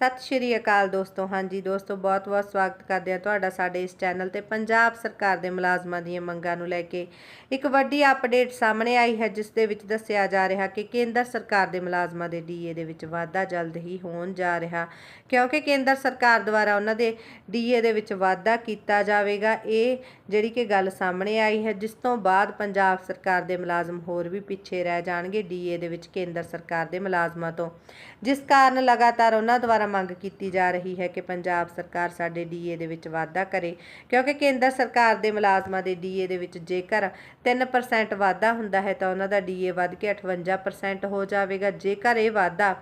ਸਤਿ ਸ਼੍ਰੀ ਅਕਾਲ ਦੋਸਤੋ। ਹਾਂਜੀ ਦੋਸਤੋ ਬਹੁਤ-ਬਹੁਤ ਸਵਾਗਤ ਕਰਦੇ ਹਾਂ ਤੁਹਾਡਾ ਸਾਡੇ ਇਸ ਚੈਨਲ ਤੇ ਪੰਜਾਬ ਸਰਕਾਰ ਦੇ ਮੁਲਾਜ਼ਮਾਂ ਦੀਆਂ ਮੰਗਾਂ ਨੂੰ ਲੈ ਕੇ। ਇੱਕ ਵੱਡੀ ਅਪਡੇਟ ਸਾਹਮਣੇ ਆਈ ਹੈ, ਜਿਸ ਦੇ ਵਿੱਚ ਦੱਸਿਆ ਜਾ ਰਿਹਾ ਕਿ ਕੇਂਦਰ ਸਰਕਾਰ ਦੇ ਮੁਲਾਜ਼ਮਾਂ ਦੇ ਡੀਏ ਦੇ ਵਿੱਚ ਵਾਧਾ ਜਲਦ ਹੀ ਹੋਣ ਜਾ ਰਿਹਾ, ਕਿਉਂਕਿ ਕੇਂਦਰ ਸਰਕਾਰ ਦੁਆਰਾ ਉਹਨਾਂ ਦੇ ਡੀਏ ਦੇ ਵਿੱਚ ਵਾਧਾ ਕੀਤਾ ਜਾਵੇਗਾ। ਇਹ ਜਿਹੜੀ ਕਿ ਗੱਲ ਸਾਹਮਣੇ ਆਈ ਹੈ, ਜਿਸ ਤੋਂ ਬਾਅਦ ਪੰਜਾਬ ਸਰਕਾਰ ਦੇ ਮੁਲਾਜ਼ਮ ਹੋਰ ਵੀ ਪਿੱਛੇ ਰਹਿ ਜਾਣਗੇ ਡੀਏ ਦੇ ਵਿੱਚ ਕੇਂਦਰ ਸਰਕਾਰ ਦੇ ਮੁਲਾਜ਼ਮਾਂ ਤੋਂ। ਜਿਸ ਕਾਰਨ ਲਗਾਤਾਰ ਉਹਨਾਂ ਦੁਆਰਾ ਮੰਗ ਕੀਤੀ ਜਾ ਰਹੀ ਹੈ ਕਿ ਪੰਜਾਬ ਸਰਕਾਰ ਸਾਡੇ ਡੀਏ ਦੇ ਵਿੱਚ ਵਾਧਾ ਕਰੇ, ਕਿਉਂਕਿ ਕੇਂਦਰ ਸਰਕਾਰ ਦੇ ਮੁਲਾਜ਼ਮਾਂ ਦੇ ਡੀਏ ਦੇ ਵਿੱਚ ਜੇਕਰ 3% ਵਾਧਾ ਹੁੰਦਾ ਹੈ ਤਾਂ ਉਹਨਾਂ ਦਾ ਡੀਏ ਵੱਧ ਕੇ 58% ਹੋ ਜਾਵੇਗਾ। ਜੇਕਰ ਇਹ ਵਾਧਾ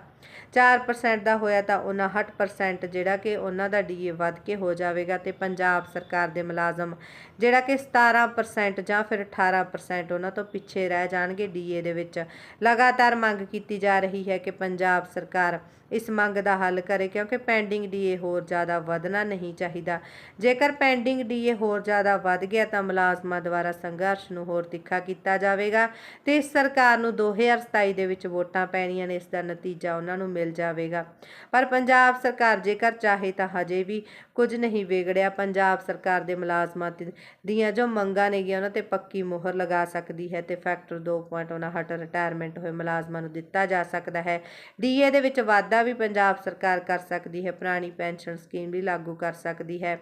4% ਦਾ ਹੋਇਆ ਤਾਂ 59% ਜਿਹੜਾ ਕਿ ਉਹਨਾਂ ਦਾ ਡੀਏ ਵੱਧ ਕੇ ਹੋ ਜਾਵੇਗਾ ਤੇ ਪੰਜਾਬ ਸਰਕਾਰ ਦੇ ਮੁਲਾਜ਼ਮ ਜਿਹੜਾ ਕਿ 17% ਜਾਂ ਫਿਰ 18% ਉਹਨਾਂ ਤੋਂ ਪਿੱਛੇ ਰਹਿ ਜਾਣਗੇ ਡੀਏ ਦੇ ਵਿੱਚ। ਲਗਾਤਾਰ ਮੰਗ ਕੀਤੀ ਜਾ ਰਹੀ ਹੈ ਕਿ ਪੰਜਾਬ ਸਰਕਾਰ ਇਸ ਮੰਗ ਦਾ ਹੱਲ ਕਰੇ ਕਿਉਂਕਿ ਪੈਂਡਿੰਗ ਡੀਏ ਹੋਰ ਜ਼ਿਆਦਾ ਵਧਣਾ ਨਹੀਂ ਚਾਹੀਦਾ। ਜੇਕਰ ਪੈਂਡਿੰਗ ਡੀਏ ਹੋਰ ਜ਼ਿਆਦਾ ਵੱਧ ਗਿਆ ਤਾਂ ਮੁਲਾਜ਼ਮਾਂ ਦੁਆਰਾ ਸੰਘਰਸ਼ ਨੂੰ ਹੋਰ ਤਿੱਖਾ ਕੀਤਾ ਜਾਵੇਗਾ ਤੇ ਇਸ ਸਰਕਾਰ ਨੂੰ 2027 ਦੇ ਵਿੱਚ ਵੋਟਾਂ ਪੈਣੀਆਂ ਨੇ, ਇਸ ਦਾ ਨਤੀਜਾ ਉਹਨਾਂ ਨੂੰ ਮਿਲ ਜਾਵੇਗਾ। ਪਰ ਪੰਜਾਬ ਸਰਕਾਰ ਜੇਕਰ ਚਾਹੇ ਤਾਂ ਹਜੇ ਵੀ ਕੁਝ ਨਹੀਂ ਵਿਗੜਿਆ। ਪੰਜਾਬ ਸਰਕਾਰ ਦੇ ਮੁਲਾਜ਼ਮਾਂ ਦੀਆਂ ਜੋ ਮੰਗਾਂ ਨੇਗੀਆਂ, ਉਹਨਾਂ ਤੇ ਪੱਕੀ ਮੋਹਰ ਲਗਾ ਸਕਦੀ ਹੈ ਤੇ ਫੈਕਟਰ 2.59 ਰਿਟਾਇਰਮੈਂਟ ਹੋਏ ਮੁਲਾਜ਼ਮਾਂ ਨੂੰ ਦਿੱਤਾ ਜਾ ਸਕਦਾ ਹੈ। ਡੀਏ ਦੇ ਵਿੱਚ ਵਾਧਾ ਵੀ ਪੰਜਾਬ ਸਰਕਾਰ ਕਰ ਸਕਦੀ ਹੈ। ਪੁਰਾਣੀ ਪੈਨਸ਼ਨ ਸਕੀਮ ਵੀ ਲਾਗੂ ਕਰ ਸਕਦੀ ਹੈ।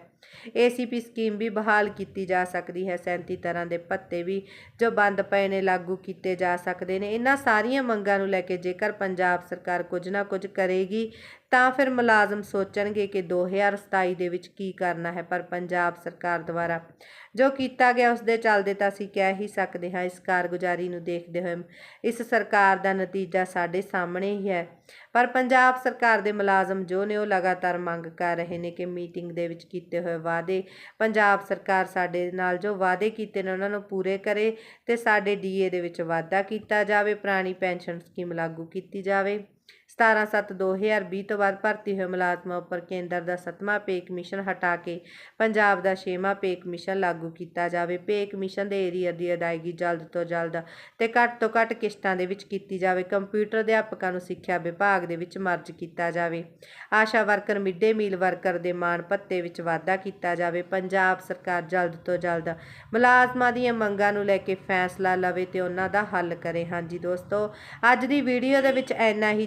ਏਸੀਪੀ ਸਕੀਮ ਵੀ ਬਹਾਲ ਕੀਤੀ ਜਾ ਸਕਦੀ ਹੈ। 37 ਤਰ੍ਹਾਂ ਦੇ ਭੱਤੇ ਵੀ ਜੋ ਬੰਦ ਪਏ ਨੇ, ਲਾਗੂ ਕੀਤੇ ਜਾ ਸਕਦੇ ਨੇ। ਇਹਨਾਂ ਸਾਰੀਆਂ ਮੰਗਾਂ ਨੂੰ ਲੈ ਕੇ ਜੇਕਰ ਪੰਜਾਬ ਸਰਕਾਰ ਕੁਝ ਨਾ ਕੁਝ ਕਰੇਗੀ ਤਾਂ ਫਿਰ ਮੁਲਾਜ਼ਮ ਸੋਚਣਗੇ ਕਿ 2027 ਦੇ ਵਿੱਚ ਕੀ ਕਰਨਾ ਹੈ, ਪਰ ਪੰਜਾਬ ਸਰਕਾਰ ਦੁਆਰਾ ਜੋ ਕੀਤਾ ਗਿਆ ਉਸ ਦੇ ਚੱਲਦੇ ਤਾਂ ਅਸੀਂ ਕਹਿ ਹੀ ਸਕਦੇ ਹਾਂ, ਇਸ ਕਾਰਗੁਜ਼ਾਰੀ ਨੂੰ ਦੇਖਦੇ ਹੋਏ ਇਸ ਸਰਕਾਰ ਦਾ ਨਤੀਜਾ ਸਾਡੇ ਸਾਹਮਣੇ ਹੀ ਹੈ। ਪਰ ਪੰਜਾਬ ਸਰਕਾਰ ਦੇ ਮੁਲਾਜ਼ਮ ਜੋ ਨੇ, ਉਹ ਲਗਾਤਾਰ ਮੰਗ ਕਰ ਰਹੇ ਨੇ ਕਿ ਮੀਟਿੰਗ ਦੇ ਵਿੱਚ ਕੀਤੇ ਹੋਏ ਵਾਅਦੇ ਪੰਜਾਬ ਸਰਕਾਰ ਸਾਡੇ ਨਾਲ ਜੋ ਵਾਅਦੇ ਕੀਤੇ ਨੇ, ਉਹਨਾਂ ਨੂੰ ਪੂਰੇ ਕਰੇ ਤੇ ਸਾਡੇ ਡੀਏ ਦੇ ਵਿੱਚ ਵਾਧਾ ਕੀਤਾ ਜਾਵੇ, ਪੁਰਾਣੀ ਪੈਨਸ਼ਨ ਸਕੀਮ ਲਾਗੂ ਕੀਤੀ ਜਾਵੇ। 17/7/2020 ਤੋਂ ਬਾਅਦ ਭਰਤੀ ਹੋਏ ਮੁਲਾਜ਼ਮਾਂ ਉੱਪਰ ਕੇਂਦਰ ਦਾ ਸੱਤਵਾਂ ਪੇ ਕਮਿਸ਼ਨ ਹਟਾ ਕੇ ਪੰਜਾਬ ਦਾ ਛੇਵਾਂ ਪੇ ਕਮਿਸ਼ਨ ਲਾਗੂ ਕੀਤਾ ਜਾਵੇ। ਪੇ ਕਮਿਸ਼ਨ ਦੇ ਏਰੀਅਰ ਦੀ ਅਦਾਇਗੀ ਜਲਦ ਤੋਂ ਜਲਦ ਤੇ ਘੱਟ ਤੋਂ ਘੱਟ ਕਿਸ਼ਤਾਂ ਦੇ ਵਿੱਚ ਕੀਤੀ ਜਾਵੇ। ਕੰਪਿਊਟਰ ਅਧਿਆਪਕਾਂ ਨੂੰ ਸਿੱਖਿਆ ਵਿਭਾਗ ਦੇ ਵਿੱਚ ਮਰਜ ਕੀਤਾ ਜਾਵੇ। Asha worker, midday meal worker ਦੇ ਮਾਣ ਭੱਤੇ ਵਿੱਚ ਵਾਧਾ ਕੀਤਾ ਜਾਵੇ। ਪੰਜਾਬ ਸਰਕਾਰ ਜਲਦ ਤੋਂ ਜਲਦ ਮੁਲਾਜ਼ਮਾਂ ਦੀਆਂ ਮੰਗਾਂ ਨੂੰ ਲੈ ਕੇ ਫੈਸਲਾ ਲਵੇ ਤੇ ਉਹਨਾਂ ਦਾ ਹੱਲ ਕਰੇ। ਹਾਂਜੀ ਦੋਸਤੋ, ਅੱਜ ਦੀ ਵੀਡੀਓ ਦੇ ਵਿੱਚ ਇੰਨਾ ਹੀ।